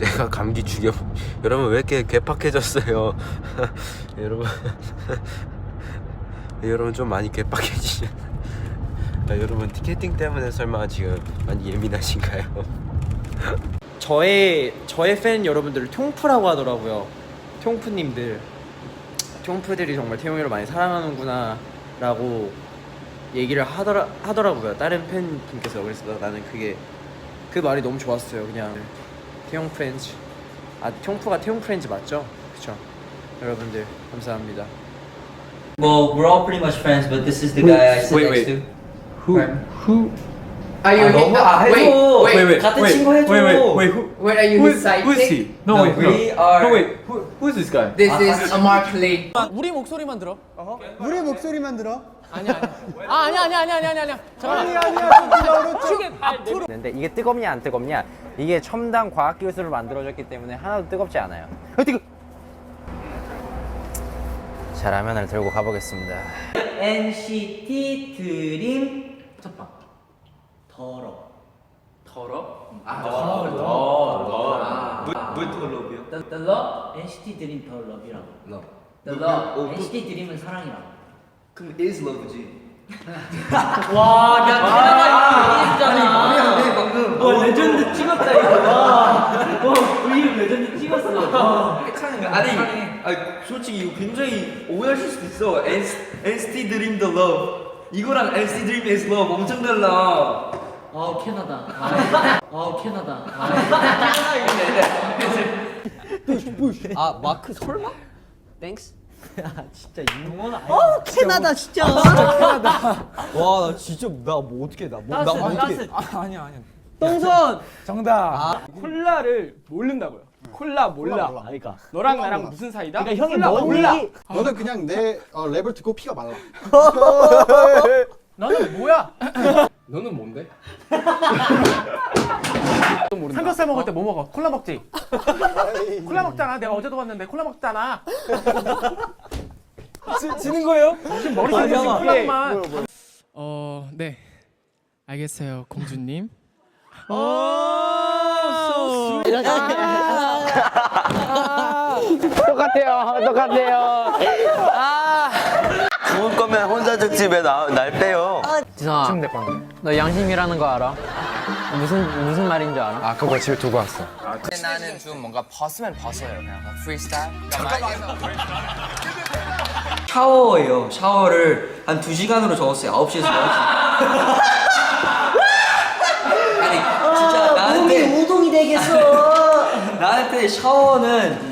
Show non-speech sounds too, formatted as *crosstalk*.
내가 감기 죽여 *laughs* 여러분 왜 이렇게 개팍해졌어요 *laughs* 여러분 *laughs* 여러분 좀 많이 개팍해지죠 아, 여러분 티켓팅 때문에 설마 지금 많이 예민하신가요? 저의 저의 팬 여러분들을 통프라고 하더라고요. 통프님들, 통프들이 정말 태용이를 많이 사랑하는구나라고 얘기를 하더라 하더라고요. 다른 팬분께서 그래서 나는 그게 그 말이 너무 좋았어요. 그냥 태용 프렌즈, 아 통프가 태용 프렌즈 맞죠? 그쵸? 여러분들 감사합니다. Well, we're all pretty much friends, but this is the guy I sit wait, next wait. to. Who Right. who Are you 아, 너무 아 해줘. wait, wait, wait wait 같은 wait 친구 해줘. wait wait wait who wait, are you who his is, who is sidekick? he? No, No, wait no. we are- No wait who who is this guy? This is a Mark Lee. 우리 목소리만 들어. 우리 목소리만 들어. 아니야 아니야. 아 아니야 아니야 아니야 아니야 아니야. 잠깐만. 아니야, 오른쪽. 앞으로. 근데 이게 뜨겁냐 안 뜨겁냐 이게 첨단 과학 기술을 만들어졌기 때문에 하나도 뜨겁지 않아요. 어떻게? 자 라면을 들고 가보겠습니다. NCT 드림 첫방 더러 더러? 물더 러브요? The, the love NCT 드림 더 러브이라고. 러브 The love NCT 드림은 사랑이라고. 그럼 is love지 *laughs* 와, 야, 아니 얘기했잖아. 말이 안돼 방금 와, 레전드 찍었다 이거. 와, 와, 브이앱 레전드 찍었어. 와. 아니 아니 솔직히 이거 굉장히 오해하실 수도 있어 NCT 드림 the love 이거랑 NCT 드림 is love 엄청 달라 아, 캐나다. 아, 아 캐나다. 아, 아 마크 설마? 땡스. 캐나다 진짜. 와 나 진짜 나 뭐 어떻게 나뭐나 뭐 어떻게? 아, 아니야 아니야. 똥손 정답. 콜라를 모른다고요. 콜라 몰라. 그러니까 너랑 나랑 무슨 사이다? 그러니까 형이 콜라 몰라. 너는 그냥 내 어, 랩을 듣고 피가 말라. 너는 *laughs* 뭐야? 너는 뭔데? *laughs* 삼겹살 먹을 때 뭐 먹어? 콜라 먹지. 콜라 먹잖아. 내가 어제도 봤는데 콜라 먹잖아. *laughs* 지, 는 거예요? 지금 머릿속에 지금 콜라만. 어, 네. 알겠어요, 공주님. *laughs* 똑같아요, 똑같아요. 좋 을 거면 혼자 특집에 나, 날 빼요? 지성아, 너 양심이라는 거 알아? 무슨 무슨 말인지 알아? 아 그거 집에 두고 왔어. 나는 좀 뭔가 벗으면 벗어요 그냥. 프리스타일? 샤워예요. 샤워를 한 2시간으로 적었어요. 9시에서 10시. 아니 진짜 나한테 우동이 되겠어. *laughs* 나한테 샤워는